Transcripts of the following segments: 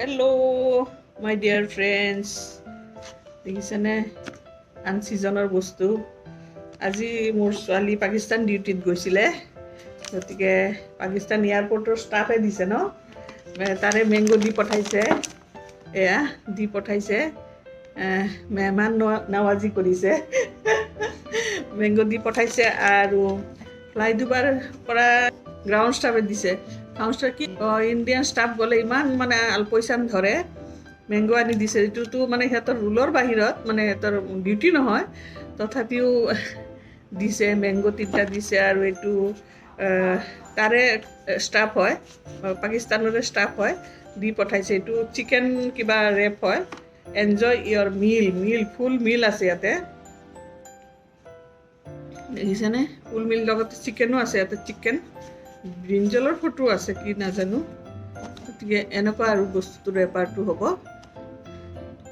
Hello' মাই dear friends দেখিছেনে? আন ছিজনৰ বস্তু। আজি মোৰ ছোৱালী পাকিস্তান ডিউটিত গৈছিলে। গতিকে পাকিস্তান এয়াৰপৰ্টৰ ষ্টাফে দিছে ন? তাৰে মেংগ' দি পঠাইছে। এয়া, দি পঠাইছে। মেহমান নৱা- নাৱাজি কৰিছে। মেংগ' দি পঠাইছে আৰু ফ্লাইটুবাৰ পৰা গ্ৰাউণ্ড ষ্টাফে দিছে। গ্ৰাউণ্ড কি? ইণ্ডিয়ান ষ্টাফ গ'লে ইমান মানে আলপৈচান ধৰে। মেংগ' আনি দিছে। এইটোতো মানে সিহঁতৰ ৰুলৰ বাহিৰত মানে সিহঁতৰ ডিউটি নহয়। তথাপিও দিছে মেংগ' তিনিটা দিছে আৰু এইটো তাৰে ষ্টাফ হয়। পাকিস্তানৰে ষ্টাফ হয়। দি পঠাইছে। এইটো চিকেন কিবা ৰেপ হয়। এনজয় ইয়ৰ মিল মিল ফুল মিল আছে ইয়াতে। দেখিছেনে? ফুল মিল লগতে চিকেনো আছে ইয়াতে চিকেন ব্ৰিঞ্জলৰ ফটো আছে কি নাজানো। গতিকে এনেকুৱা আৰু বস্তুটোৰ ৰেপাৰটো হ'ব।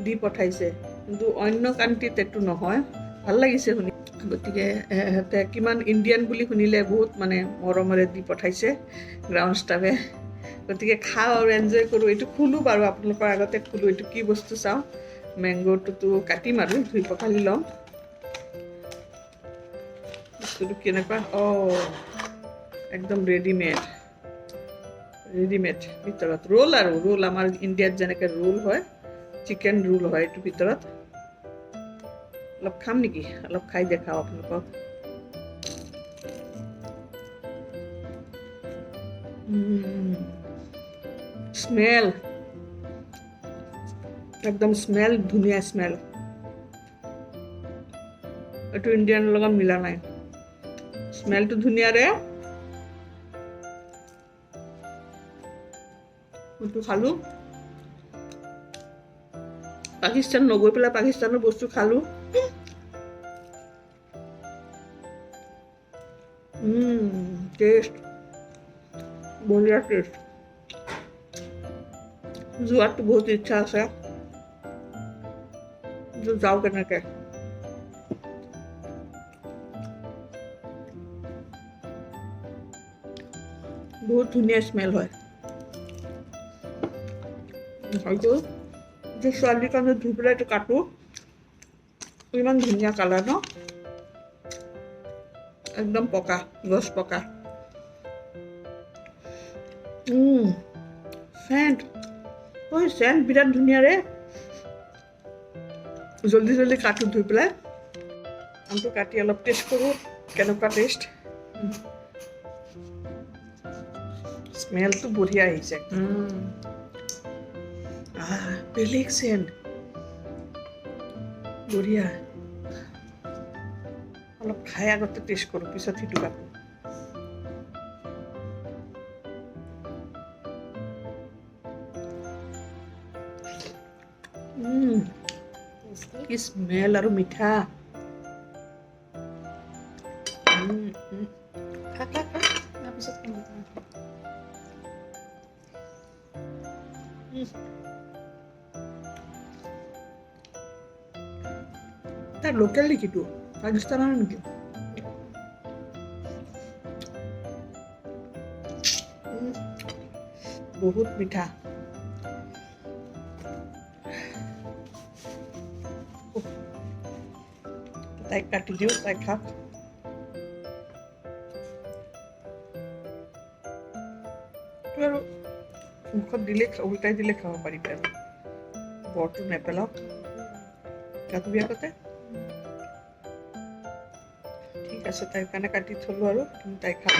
দি পঠাইছে। কিন্তু অন্য কাণ্ট্ৰিত এইটো নহয়। ভালো লাগিছে শুনি। গতিকে সিহঁতে কিমান ইণ্ডিয়ান বুলি শুনিলে বহুত মানে মৰমেৰে দি পঠাইছে গ্ৰাউণ্ড ষ্টাফে। গতিকে খাওঁ আৰু এনজয় কৰোঁ। এইটো খোলোঁ বাৰু। আপোনালোকৰ আগতে খোলোঁ। এইটো কি বস্তু চাওঁ? মেংগ'টোতো কাটিম আৰু। ধুই পখালি ল'ম বস্তুটো কেনেকুৱা? অঁ। একদম ৰেডিমেড ৰেডিমেড ভিতৰত। ৰোল আৰু ৰোল আমাৰ ইণ্ডিয়াত যেনেকৈ ৰোল হয় চিকেন ৰোল হয়, এইটো ভিতৰত। অলপ খাম নেকি? অলপ খাই দেখাওঁ আপোনালোকক। স্মেল একদম স্মেল ধুনীয়া স্মেল এইটো ইণ্ডিয়ানৰ লগত মিলা নাই। স্মেলটো ধুনীয়াৰে এইটো খালোঁ। পাকিস্তান নগৈ পেলাই পাকিস্তানৰ বস্তু খালোঁ। টেষ্ট বঢ়িয়া টেষ্ট যোৱাটো বহুত ইচ্ছা আছে। কিন্তু যাওঁ কেনেকৈ? বহুত ধুনীয়া স্মেল হয়। যে ছোৱালীৰ কাৰণে ধুই পেলাই এইটো কাটোঁ ইমান ধুনীয়া কালাৰ ন একদম পকা গছ পকা। চেণ্ট ঐ চেণ্ট বিৰাট ধুনীয়াৰে জল্দি জল্দি কাটোঁ ধুই পেলাই আমটো কাটি, অলপ টেষ্ট কৰোঁ কেনেকুৱা টেষ্ট স্মেলটো বঢ়িয়া আহিছে আহ, বেলেগ চেণ্ট বঢ়িয়া অলপ খাই আগতে টেষ্ট কৰোঁ পিছত সিটো কাটোঁ উম, কি স্মেল আৰু মিঠা উম, উম। খা খা খা তাৰপিছত তাৰ লোকেল নেকিটো পাকিস্তানৰ নেকি বহুত মিঠা। তাইক কাটি দিওঁ, তাই এইটো আৰু মুখত দিলে উল্টাই দিলে খাব পাৰিবি বৰটো নেপেলাওক কাটোবি আগতে ঠিক আছে তাইৰ কাৰণে কাটি থলোঁ আৰু তাই খাব।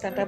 টাটা